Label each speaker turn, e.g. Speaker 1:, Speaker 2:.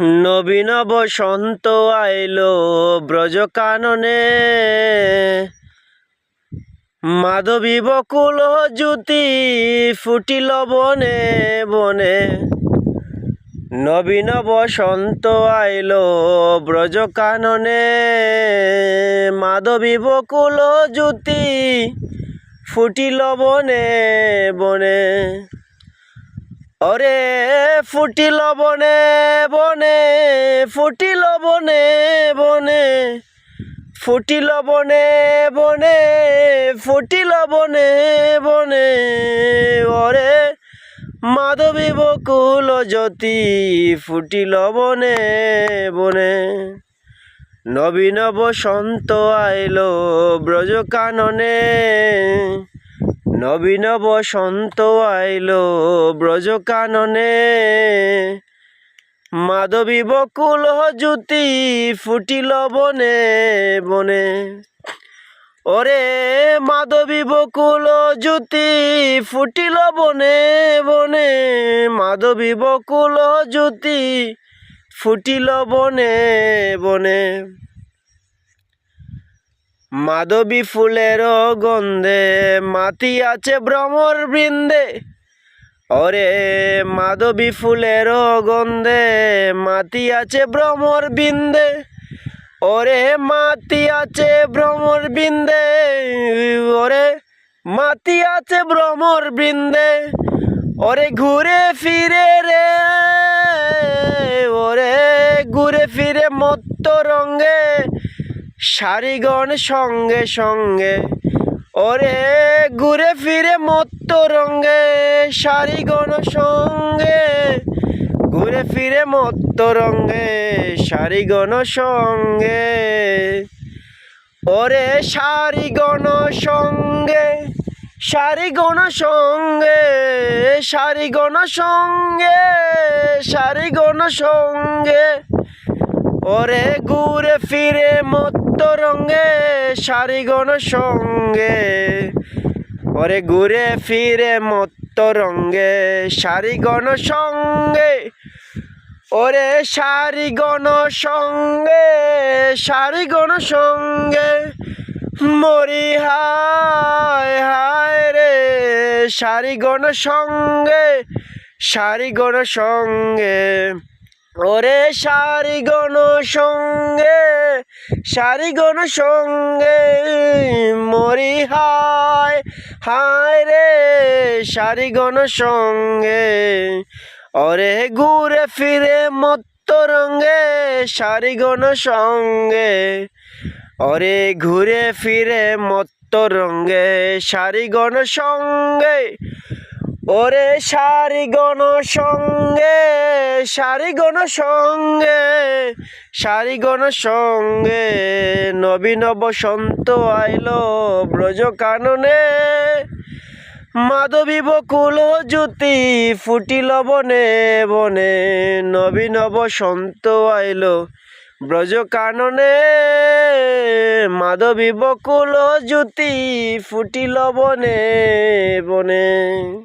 Speaker 1: নবীন বসন্ত আইলো ব্রজ কাননে। মাধবী বকুল জ্যোতি ফুটিল বনে বনে। নবীন বসন্ত আইলো ব্রজ কাননে। মাধবী বকুল জ্যোতি ফুটিল বনে বনে। অরে ফুটিল বনে বনে, ফুটিল বনে বনে, ফুটিল বনে বনে, ফুটিল বনে বনে, ওরে মাধবী বকুল জ্যোতি ফুটিল বনে বনে। নবীন বসন্ত আইল ব্রজ কাননে নবীন বসন্ত আইলো ব্রজ কাননে মাধবী বকুল জ্যোতি ফুটিল বনে বনে। ওরে মাধবী বকুল জ্যোতি ফুটিল বনে বনে। মাধবী বকুল জ্যোতি ফুটিল বনে বনে। মাধবী ফুলের গন্ধে মাতি আছে ভ্রমর বৃন্দে। ওরে মাধবী ফুলের গন্ধে মাতি আছে ভ্রমর বিন্দে। ওরে মাতি আছে ভ্রমর বিন্দে, ওরে মাতি আছে ভ্রমর বৃন্দে। ওরে ঘুরে ফিরে রে, ওরে ঘুরে ফিরে মত্ত রঙ্গে শাড়িগণ সঙ্গে সঙ্গে, ওরে ঘুরে ফিরে মত্ত রঙ্গে শাড়িগণ সঙ্গে, ঘুরে ফিরে মত্ত রঙ্গে, সারিগণ সঙ্গে। ওরে শাড়িগণ সঙ্গে শাড়িগণ সঙ্গে শাড়িগণ সঙ্গে শাড়িগণ সঙ্গে। ওরে ঘুরে ফিরে মত্ত রঙ্গে শাড়িগণ সঙ্গে। ওরে ঘুরে ফিরে মত্ত রঙ্গে শাড়িগণ সঙ্গে। ওরে শাড়িগণ সঙ্গে শাড়িগণ সঙ্গে। মরি হায় হায় রে শাড়িগণ সঙ্গে শাড়িগণ সঙ্গে। ওরে শাড়িগণ সঙ্গে শাড়িগণ সঙ্গে মরি হায় হায় রে শাড়িগণ সঙ্গে। ওরে ঘুরে ফিরে মত্ত রঙ্গে শাড়িগণ সঙ্গে। ওরে ঘুরে ফিরে মত্ত রঙ্গে শাড়িগণ সঙ্গে। ওরে শাড়িগণ সঙ্গে শাড়িগণ সঙ্গে শাড়িগণ সঙ্গে। নবীন বসন্ত আইল ব্রজ কাননে। মাধবী বকুল জ্যোতি ফুটিল বনে বনে। নবীন বসন্ত আইল ব্রজ কাননে। মাধবী বকুল জ্যোতি ফুটিল বনে বনে।